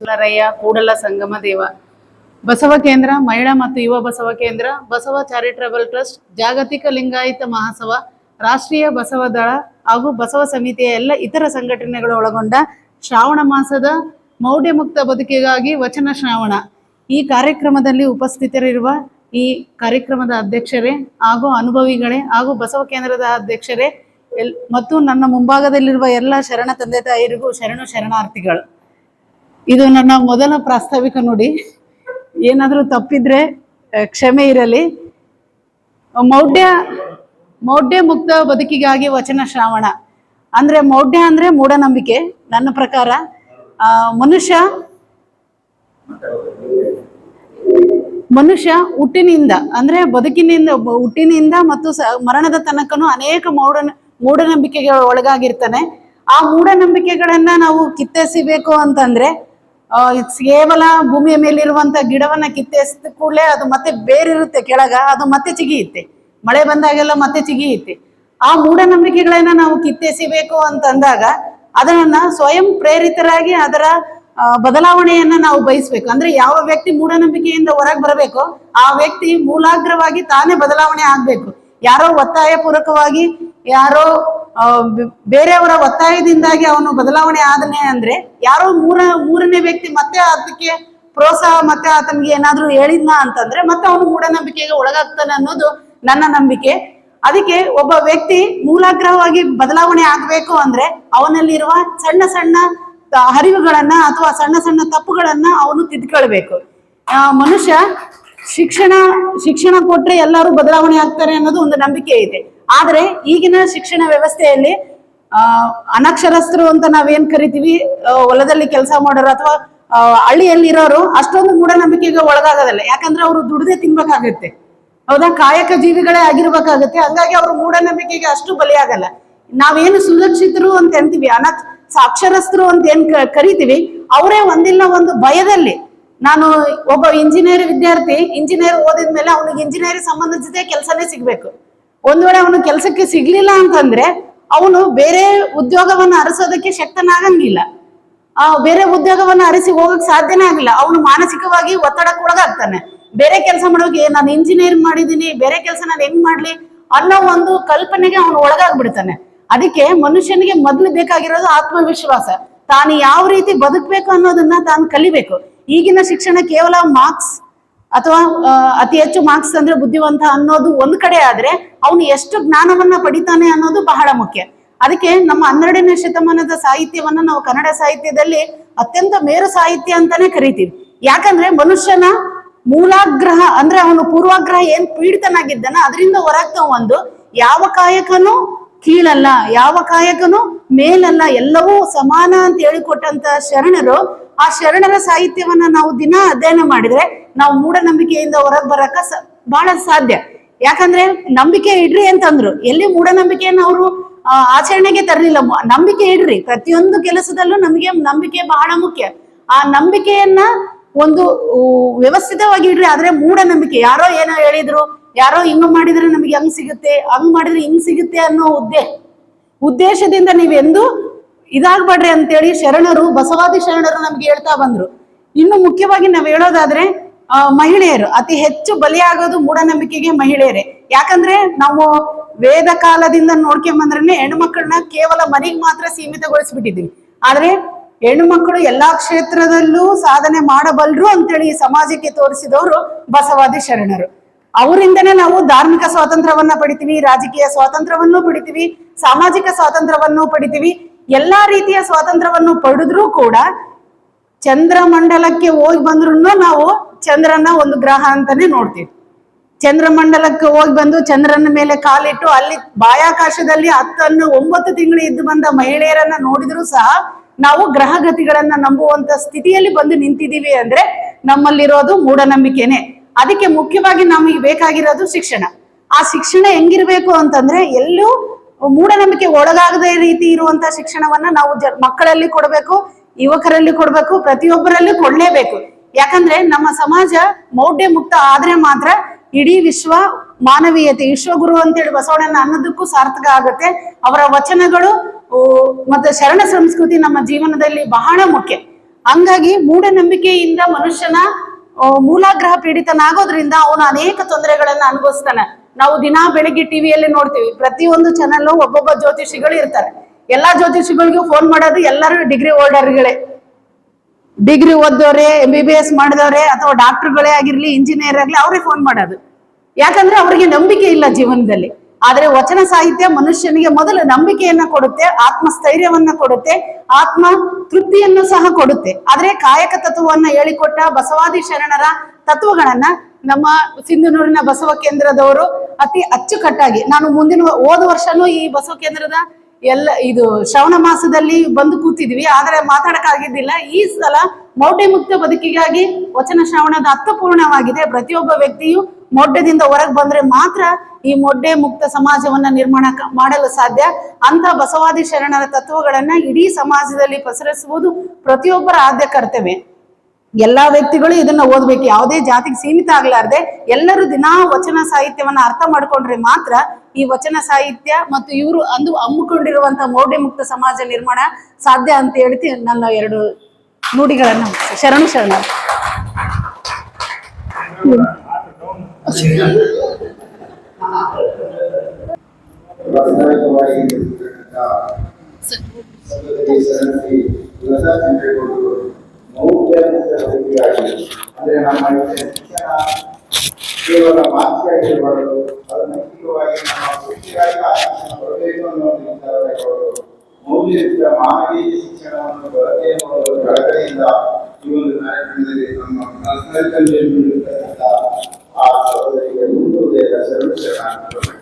ಸುಂದರಯ್ಯ ಕೂಡಲ ಸಂಗಮ ದೇವ. ಬಸವ ಕೇಂದ್ರ, ಮಹಿಳಾ ಮತ್ತು ಯುವ ಬಸವ ಕೇಂದ್ರ, ಬಸವ ಚಾರಿಟಬಲ್ ಟ್ರಸ್ಟ್, ಜಾಗತಿಕ ಲಿಂಗಾಯತ ಮಹಾಸವ ರಾಷ್ಟ್ರೀಯ ಬಸವ ದಳ ಹಾಗೂ ಬಸವ ಸಮಿತಿಯ ಎಲ್ಲ ಇತರ ಸಂಘಟನೆಗಳು ಒಳಗೊಂಡ ಶ್ರಾವಣ ಮಾಸದ ಮೌಢ್ಯ ಮುಕ್ತ ಬದುಕಿಗಾಗಿ ವಚನ ಶ್ರಾವಣ. ಈ ಕಾರ್ಯಕ್ರಮದಲ್ಲಿ ಉಪಸ್ಥಿತರಿರುವ ಈ ಕಾರ್ಯಕ್ರಮದ ಅಧ್ಯಕ್ಷರೇ ಹಾಗೂ ಅನುಭವಿಗಳೇ ಹಾಗೂ ಬಸವ ಕೇಂದ್ರದ ಅಧ್ಯಕ್ಷರೇ ಮತ್ತು ನನ್ನ ಮುಂಭಾಗದಲ್ಲಿರುವ ಎಲ್ಲ ಶರಣ ತಂದೆ ತಾಯಿರಿಗೂ ಶರಣು ಶರಣಾರ್ಥಿಗಳು. ಇದು ನನ್ನ ಮೊದಲ ಪ್ರಾಸ್ತಾವಿಕ ನೋಡಿ. ಏನಾದರೂ ತಪ್ಪಿದ್ರೆ ಕ್ಷಮೆ ಇರಲಿ. ಮೌಢ್ಯ ಮೌಢ್ಯ ಮುಕ್ತ ಬದುಕಿಗಾಗಿ ವಚನ ಶ್ರಾವಣ. ಅಂದ್ರೆ ಮೌಢ್ಯ ಅಂದ್ರೆ ಮೂಢನಂಬಿಕೆ, ನನ್ನ ಪ್ರಕಾರ. ಮನುಷ್ಯ ಮನುಷ್ಯ ಹುಟ್ಟಿನಿಂದ, ಅಂದ್ರೆ ಬದುಕಿನಿಂದ ಹುಟ್ಟಿನಿಂದ ಮತ್ತು ಸ- ಮರಣದ ತನಕನು ಅನೇಕ ಮೌಢ ಮೂಢನಂಬಿಕೆಗೆ ಒಳಗಾಗಿರ್ತಾನೆ. ಆ ಮೂಢನಂಬಿಕೆಗಳನ್ನ ನಾವು ಕಿತ್ತೆಸಿಬೇಕು ಅಂತಂದ್ರೆ ಕೇವಲ ಭೂಮಿಯ ಮೇಲಿರುವಂತ ಗಿಡವನ್ನ ಕಿತ್ತೆಸಿದ ಕೂಡಲೇ ಅದು ಮತ್ತೆ ಬೇರಿರುತ್ತೆ ಕೆಳಗ, ಅದು ಮತ್ತೆ ಚಿಗಿಯುತ್ತೆ. ಮಳೆ ಬಂದಾಗೆಲ್ಲ ಮತ್ತೆ ಚಿಗಿಯುತ್ತೆ. ಆ ಮೂಢನಂಬಿಕೆಗಳನ್ನ ನಾವು ಕಿತ್ತೆಸಿಬೇಕು ಅಂತಂದಾಗ ಅದನ್ನ ಸ್ವಯಂ ಪ್ರೇರಿತರಾಗಿ ಅದರ ಬದಲಾವಣೆಯನ್ನ ನಾವು ಬಯಸ್ಬೇಕು. ಅಂದ್ರೆ ಯಾವ ವ್ಯಕ್ತಿ ಮೂಢನಂಬಿಕೆಯಿಂದ ಹೊರಗೆ ಬರಬೇಕೋ ಆ ವ್ಯಕ್ತಿ ಮೂಲಾಗ್ರವಾಗಿ ತಾನೇ ಬದಲಾವಣೆ ಆಗ್ಬೇಕು. ಯಾರೋ ಒತ್ತಾಯ ಪೂರ್ವಕವಾಗಿ ಯಾರೋ ಬೇರೆಯವರ ಒತ್ತಾಯದಿಂದಾಗಿ ಅವನು ಬದಲಾವಣೆ ಆದನೆ ಅಂದ್ರೆ ಯಾರೋ ಮೂರ ಮೂರನೇ ವ್ಯಕ್ತಿ ಮತ್ತೆ ಅದಕ್ಕೆ ಪ್ರೋತ್ಸಾಹ ಮತ್ತೆ ಆತನಿಗೆ ಏನಾದ್ರೂ ಹೇಳಿದ್ನ ಅಂತಂದ್ರೆ ಮತ್ತೆ ಅವನು ಮೂಢನಂಬಿಕೆಗೆ ಒಳಗಾಗ್ತಾನೆ ಅನ್ನೋದು ನನ್ನ ನಂಬಿಕೆ. ಅದಕ್ಕೆ ಒಬ್ಬ ವ್ಯಕ್ತಿ ಮೂಲಾಗ್ರಹವಾಗಿ ಬದಲಾವಣೆ ಆಗ್ಬೇಕು ಅಂದ್ರೆ ಅವನಲ್ಲಿರುವ ಸಣ್ಣ ಸಣ್ಣ ಹರಿವುಗಳನ್ನ ಅಥವಾ ಸಣ್ಣ ಸಣ್ಣ ತಪ್ಪುಗಳನ್ನ ಅವನು ತಿದ್ಕೊಳ್ಬೇಕು. ಆ, ಮನುಷ್ಯ ಶಿಕ್ಷಣ ಶಿಕ್ಷಣ ಕೊಟ್ರೆ ಎಲ್ಲರೂ ಬದಲಾವಣೆ ಆಗ್ತಾರೆ ಅನ್ನೋದು ಒಂದು ನಂಬಿಕೆ ಇದೆ. ಆದ್ರೆ ಈಗಿನ ಶಿಕ್ಷಣ ವ್ಯವಸ್ಥೆಯಲ್ಲಿ ಅನಕ್ಷರಸ್ಥರು ಅಂತ ನಾವೇನ್ ಕರಿತೀವಿ ಹೊಲದಲ್ಲಿ ಕೆಲಸ ಮಾಡೋರು ಅಥವಾ ಹಳ್ಳಿಯಲ್ಲಿರೋರು ಅಷ್ಟೊಂದು ಮೂಢನಂಬಿಕೆಗೆ ಒಳಗಾಗೋದಲ್ಲ. ಯಾಕಂದ್ರೆ ಅವರು ದುಡ್ದೇ ತಿನ್ಬೇಕಾಗತ್ತೆ. ಹೌದಾ? ಕಾಯಕ ಜೀವಿಗಳೇ ಆಗಿರ್ಬೇಕಾಗತ್ತೆ. ಹಂಗಾಗಿ ಅವರು ಮೂಢನಂಬಿಕೆಗೆ ಅಷ್ಟು ಬಲಿಯಾಗಲ್ಲ. ನಾವೇನು ಸುರಕ್ಷಿತರು ಅಂತ ಅಂತೀವಿ, ಅನಕ್ಷ, ಸಾಕ್ಷರಸ್ಥರು ಅಂತ ಏನ್ ಕರಿತೀವಿ, ಅವರೇ ಒಂದಿಲ್ಲ ಒಂದು ಭಯದಲ್ಲಿ. ನಾನು ಒಬ್ಬ ಇಂಜಿನಿಯರ್ ವಿದ್ಯಾರ್ಥಿ, ಇಂಜಿನಿಯರ್ ಓದಿದ್ಮೇಲೆ ಅವನಿಗೆ ಇಂಜಿನಿಯರಿಂಗ್ ಸಂಬಂಧಿಸಿದ ಕೆಲಸನೇ ಸಿಗ್ಬೇಕು. ಒಂದ್ ವೇಳೆ ಅವನು ಕೆಲಸಕ್ಕೆ ಸಿಗ್ಲಿಲ್ಲ ಅಂತಂದ್ರೆ ಅವನು ಬೇರೆ ಉದ್ಯೋಗವನ್ನ ಅರಸೋದಕ್ಕೆ ಶಕ್ತನಾಗಂಗಿಲ್ಲ. ಆ ಬೇರೆ ಉದ್ಯೋಗವನ್ನ ಅರಸಿ ಹೋಗಕ್ ಸಾಧ್ಯನೇ ಆಗಿಲ್ಲ ಅವನು ಮಾನಸಿಕವಾಗಿ ಒತ್ತಡಕ್ಕೆ ಒಳಗಾಗ್ತಾನೆ ಬೇರೆ ಕೆಲಸ ಮಾಡೋಕೆ ನಾನು ಇಂಜಿನಿಯರ್ ಮಾಡಿದ್ದೀನಿ ಬೇರೆ ಕೆಲಸ ನಾನು ಹೆಂಗ್ ಮಾಡ್ಲಿ ಅನ್ನೋ ಒಂದು ಕಲ್ಪನೆಗೆ ಅವನು ಒಳಗಾಗ್ಬಿಡ್ತಾನೆ. ಅದಕ್ಕೆ ಮನುಷ್ಯನಿಗೆ ಮೊದಲು ಬೇಕಾಗಿರೋದು ಆತ್ಮವಿಶ್ವಾಸ. ತಾನು ಯಾವ ರೀತಿ ಬದುಕಬೇಕು ಅನ್ನೋದನ್ನ ತಾನು ಕಲಿಬೇಕು. ಈಗಿನ ಶಿಕ್ಷಣ ಕೇವಲ ಮಾರ್ಕ್ಸ್ ಅಥವಾ ಅತಿ ಹೆಚ್ಚು ಮಾರ್ಕ್ಸ್ ಅಂದ್ರೆ ಬುದ್ಧಿವಂತ ಅನ್ನೋದು ಒಂದ್ ಕಡೆ ಆದ್ರೆ ಅವನು ಎಷ್ಟು ಜ್ಞಾನವನ್ನ ಪಡಿತಾನೆ ಅನ್ನೋದು ಬಹಳ ಮುಖ್ಯ. ಅದಕ್ಕೆ ನಮ್ಮ ಹನ್ನೆರಡನೇ ಶತಮಾನದ ಸಾಹಿತ್ಯವನ್ನ ನಾವು ಕನ್ನಡ ಸಾಹಿತ್ಯದಲ್ಲಿ ಅತ್ಯಂತ ಮೇರು ಸಾಹಿತ್ಯ ಅಂತಾನೆ ಕರಿತೀವಿ. ಯಾಕಂದ್ರೆ ಮನುಷ್ಯನ ಮೂಲಾಗ್ರಹ ಅಂದ್ರೆ ಅವನು ಪೂರ್ವಾಗ್ರಹ ಏನ್ ಪೀಡಿತನಾಗಿದ್ದಾನ ಅದರಿಂದ ಹೊರಗ್ತಾವ ಒಂದು ಯಾವ ಕಾಯಕನು ಕೀಳಲ್ಲ. ಯಾವ ಕಾಯಕನು ಮೇಲಲ್ಲ. ಎಲ್ಲವೂ ಸಮಾನ ಅಂತ ಹೇಳಿಕೊಟ್ಟಂತ ಶರಣರು, ಆ ಶರಣರ ಸಾಹಿತ್ಯವನ್ನ ನಾವು ದಿನ ಅಧ್ಯಯನ ಮಾಡಿದ್ರೆ ನಾವು ಮೂಢನಂಬಿಕೆಯಿಂದ ಹೊರಗೆ ಬರಕ ಬಹಳ ಸಾಧ್ಯ. ಯಾಕಂದ್ರೆ ನಂಬಿಕೆ ಇಡ್ರಿ ಅಂತಂದ್ರು. ಎಲ್ಲಿ ಮೂಢನಂಬಿಕೆಯನ್ನು ಅವರು ಆಚರಣೆಗೆ ತರಲಿಲ್ಲ. ನಂಬಿಕೆ ಇಡ್ರಿ. ಪ್ರತಿಯೊಂದು ಕೆಲಸದಲ್ಲೂ ನಮಗೆ ನಂಬಿಕೆ ಬಹಳ ಮುಖ್ಯ. ಆ ನಂಬಿಕೆಯನ್ನ ಒಂದು ವ್ಯವಸ್ಥಿತವಾಗಿ ಇಡ್ರಿ. ಆದ್ರೆ ಮೂಢನಂಬಿಕೆ. ಯಾರೋ ಏನೋ ಹೇಳಿದ್ರು ಯಾರೋ ಹಿಂಗ ಮಾಡಿದ್ರೆ ನಮಗೆ ಹಂಗ್ ಸಿಗುತ್ತೆ, ಹಂಗ್ ಮಾಡಿದ್ರೆ ಹಿಂಗ್ ಸಿಗುತ್ತೆ ಅನ್ನೋ ಉದ್ದೇ ಉದ್ದೇಶದಿಂದ ನೀವೆಂದು ಇದಾಗ್ಬೇಡ್ರಿ ಅಂತೇಳಿ ಶರಣರು, ಬಸವಾದಿ ಶರಣರು ನಮ್ಗೆ ಹೇಳ್ತಾ ಬಂದ್ರು. ಇನ್ನು ಮುಖ್ಯವಾಗಿ ನಾವ್ ಹೇಳೋದಾದ್ರೆ ಮಹಿಳೆಯರು, ಅತಿ ಹೆಚ್ಚು ಬಲಿಯಾಗೋದು ಮೂಢನಂಬಿಕೆಗೆ ಮಹಿಳೆಯರೇ. ಯಾಕಂದ್ರೆ ನಾವು ವೇದ ಕಾಲದಿಂದ ನೋಡ್ಕೊಂಬಂದ್ರೆ ಹೆಣ್ಮಕ್ಳನ್ನ ಕೇವಲ ಮನೆಗೆ ಮಾತ್ರ ಸೀಮಿತಗೊಳಿಸ್ಬಿಟ್ಟಿದ್ದೀವಿ. ಆದ್ರೆ ಹೆಣ್ಮಕ್ಳು ಎಲ್ಲಾ ಕ್ಷೇತ್ರದಲ್ಲೂ ಸಾಧನೆ ಮಾಡಬಲ್ರು ಅಂತೇಳಿ ಸಮಾಜಕ್ಕೆ ತೋರಿಸಿದವರು ಬಸವಾದಿ ಶರಣರು. ಅವರಿಂದನೇ ನಾವು ಧಾರ್ಮಿಕ ಸ್ವಾತಂತ್ರ್ಯವನ್ನ ಪಡಿತೀವಿ, ರಾಜಕೀಯ ಸ್ವಾತಂತ್ರ್ಯವನ್ನು ಪಡಿತೀವಿ, ಸಾಮಾಜಿಕ ಸ್ವಾತಂತ್ರ್ಯವನ್ನು ಪಡಿತೀವಿ. ಎಲ್ಲಾ ರೀತಿಯ ಸ್ವಾತಂತ್ರ್ಯವನ್ನು ಪಡೆದ್ರೂ ಕೂಡ ಚಂದ್ರಮಂಡಲಕ್ಕೆ ಹೋಗಿ ಬಂದ್ರು ನಾವು ಚಂದ್ರನ ಒಂದು ಗ್ರಹ ಅಂತಾನೆ ನೋಡ್ತೀವಿ. ಚಂದ್ರಮಂಡಲಕ್ಕೆ ಹೋಗಿ ಬಂದು ಚಂದ್ರನ ಮೇಲೆ ಕಾಲಿಟ್ಟು ಅಲ್ಲಿ ಬಾಯಾಕಾಶದಲ್ಲಿ ಹತ್ತನ್ನು ಒಂಬತ್ತು ತಿಂಗಳು ಇದ್ದು ಬಂದ ಮಹಿಳೆಯರನ್ನ ನೋಡಿದ್ರು ಸಹ ನಾವು ಗ್ರಹಗತಿಗಳನ್ನ ನಂಬುವಂತ ಸ್ಥಿತಿಯಲ್ಲಿ ಬಂದು ನಿಂತಿದ್ದೀವಿ ಅಂದ್ರೆ ನಮ್ಮಲ್ಲಿರೋದು ಮೂಢನಂಬಿಕೆನೆ. ಅದಕ್ಕೆ ಮುಖ್ಯವಾಗಿ ನಮಗೆ ಬೇಕಾಗಿರೋದು ಶಿಕ್ಷಣ. ಆ ಶಿಕ್ಷಣ ಹೆಂಗಿರ್ಬೇಕು ಅಂತಂದ್ರೆ ಎಲ್ಲೂ ಮೂಢನಂಬಿಕೆ ಒಳಗಾಗದ ರೀತಿ ಇರುವಂತ ಶಿಕ್ಷಣವನ್ನ ನಾವು ಜ ಮಕ್ಕಳಲ್ಲಿ ಕೊಡಬೇಕು, ಯುವಕರಲ್ಲಿ ಕೊಡ್ಬೇಕು, ಪ್ರತಿಯೊಬ್ಬರಲ್ಲಿ ಕೊಡ್ಲೇಬೇಕು. ಯಾಕಂದ್ರೆ ನಮ್ಮ ಸಮಾಜ ಮೌಢ್ಯ ಮುಕ್ತ ಆದ್ರೆ ಮಾತ್ರ ಇಡೀ ವಿಶ್ವ ಮಾನವೀಯತೆ, ವಿಶ್ವಗುರು ಅಂತೇಳಿ ಬಸವಣ್ಣನ ಅನ್ನೋದಕ್ಕೂ ಸಾರ್ಥಕ ಆಗುತ್ತೆ. ಅವರ ವಚನಗಳು ಮತ್ತೆ ಶರಣ ಸಂಸ್ಕೃತಿ ನಮ್ಮ ಜೀವನದಲ್ಲಿ ಬಹಳ ಮುಖ್ಯ. ಹಂಗಾಗಿ ಮೂಢನಂಬಿಕೆಯಿಂದ ಮನುಷ್ಯನ ಮೂಲಾಗ್ರಹ ಪೀಡಿತನಾಗೋದ್ರಿಂದ ಅವನು ಅನೇಕ ತೊಂದರೆಗಳನ್ನ ಅನುಭವಿಸ್ತಾನೆ. ನಾವು ದಿನಾ ಬೆಳಿಗ್ಗೆ ಟಿವಿಯಲ್ಲಿ ನೋಡ್ತೀವಿ. ಪ್ರತಿಯೊಂದು ಚಾನಲ್ ಒಬ್ಬೊಬ್ಬ ಜ್ಯೋತಿಷಿಗಳು ಇರ್ತಾರೆ. ಎಲ್ಲಾ ಜ್ಯೋತಿಷಿಗಳಿಗೂ ಫೋನ್ ಮಾಡೋದು ಎಲ್ಲರೂ ಡಿಗ್ರಿ ಹೋಲ್ಡರ್ಗಳೇ ಡಿಗ್ರಿ ಓದೋರೆ ಎಂ ಬಿ ಬಿ ಎಸ್ ಮಾಡಿದವ್ರೆ ಅಥವಾ ಡಾಕ್ಟರ್ಗಳೇ ಆಗಿರ್ಲಿ ಇಂಜಿನಿಯರ್ ಆಗ್ಲಿ ಅವ್ರಿಗೆ ಫೋನ್ ಮಾಡೋದು. ಯಾಕಂದ್ರೆ ಅವರಿಗೆ ನಂಬಿಕೆ ಇಲ್ಲ ಜೀವನದಲ್ಲಿ. ಆದ್ರೆ ವಚನ ಸಾಹಿತ್ಯ ಮನುಷ್ಯನಿಗೆ ಮೊದಲು ನಂಬಿಕೆಯನ್ನ ಕೊಡುತ್ತೆ, ಆತ್ಮಸ್ಥೈರ್ಯವನ್ನ ಕೊಡುತ್ತೆ, ಆತ್ಮ ತೃಪ್ತಿಯನ್ನು ಸಹ ಕೊಡುತ್ತೆ. ಆದ್ರೆ ಕಾಯಕ ತತ್ವವನ್ನ ಹೇಳಿಕೊಟ್ಟ ಬಸವಾದಿ ಶರಣರ ತತ್ವಗಳನ್ನ ನಮ್ಮ ಸಿಂಧನೂರಿನ ಬಸವ ಕೇಂದ್ರದವರು ಅತಿ ಅಚ್ಚುಕಟ್ಟಾಗಿ, ನಾನು ಮುಂದಿನ ಹೋದ ವರ್ಷನೂ ಈ ಬಸವ ಕೇಂದ್ರದ ಎಲ್ಲ ಇದು ಶ್ರವಣ ಮಾಸದಲ್ಲಿ ಬಂದು ಕೂತಿದ್ವಿ, ಆದ್ರೆ ಮಾತಾಡಕ್ಕಾಗಿದ್ದಿಲ್ಲ. ಈ ಸಲ ಮೌಢ್ಯ ಮುಕ್ತ ಬದುಕಿಗಾಗಿ ವಚನ ಶ್ರವಣದ ಅರ್ಥಪೂರ್ಣವಾಗಿದೆ. ಪ್ರತಿಯೊಬ್ಬ ವ್ಯಕ್ತಿಯು ಮೌಢ್ಯದಿಂದ ಹೊರಗೆ ಬಂದ್ರೆ ಮಾತ್ರ ಈ ಮೊಡ್ಡೆ ಮುಕ್ತ ಸಮಾಜವನ್ನ ನಿರ್ಮಾಣ ಮಾಡಲು ಸಾಧ್ಯ. ಅಂತ ಬಸವಾದಿ ಶರಣರ ತತ್ವಗಳನ್ನ ಇಡೀ ಸಮಾಜದಲ್ಲಿ ಪಸರಿಸುವುದು ಪ್ರತಿಯೊಬ್ಬರ ಆದ್ಯ ಕರ್ತವ್ಯ. ಎಲ್ಲಾ ವ್ಯಕ್ತಿಗಳು ಇದನ್ನ ಓದ್ಬೇಕು. ಯಾವುದೇ ಜಾತಿಗೆ ಸೀಮಿತ ಆಗ್ಲಾರ್ದೆ ಎಲ್ಲರೂ ದಿನಾ ವಚನ ಸಾಹಿತ್ಯವನ್ನ ಅರ್ಥ ಮಾಡ್ಕೊಂಡ್ರೆ ಮಾತ್ರ ಈ ವಚನ ಸಾಹಿತ್ಯ ಮತ್ತು ಇವರು ಅಂದು ಹಮ್ಮಿಕೊಂಡಿರುವಂತಹ ಮೌಢ್ಯ ಮುಕ್ತ ಸಮಾಜ ನಿರ್ಮಾಣ ಸಾಧ್ಯ ಅಂತ ಹೇಳ್ತಿ ನನ್ನ ಎರಡು ನುಡಿಗಳನ್ನ ಶರಣು ಶರಣ. ಅಂದ್ರೆ ನಮ್ಮ ಶಿಕ್ಷಣ ಕೇವಲ ಮಾನಸಿಕವಾಗಿರಬಾರದು ಅದು ನೈತಿಕವಾಗಿ ನಮ್ಮ ವೃತ್ತಿಗಾಗಿ ಆ ಶಿಕ್ಷಣ ಬರಬೇಕು ಅನ್ನೋ ಒಂದು ವಿಚಾರವಾಗಿರಬಾರದು ಮೌಲ್ಯಯುಕ್ತ ಮಾನವೀಯ ಶಿಕ್ಷಣವನ್ನು ಬರದೇ ಅನ್ನೋ ಒಂದು ಕಳಕಳಿಯಿಂದ ಈ ಒಂದು ಕಾರ್ಯಕ್ರಮದಲ್ಲಿ ನಮ್ಮ ಕಲ್ಪನೆ ನೀಡಿರ್ತಕ್ಕಂಥ ಆ ಸಹೋದರಿಗೆ ಮುಂದೆ ಶರಣ ಶರಣ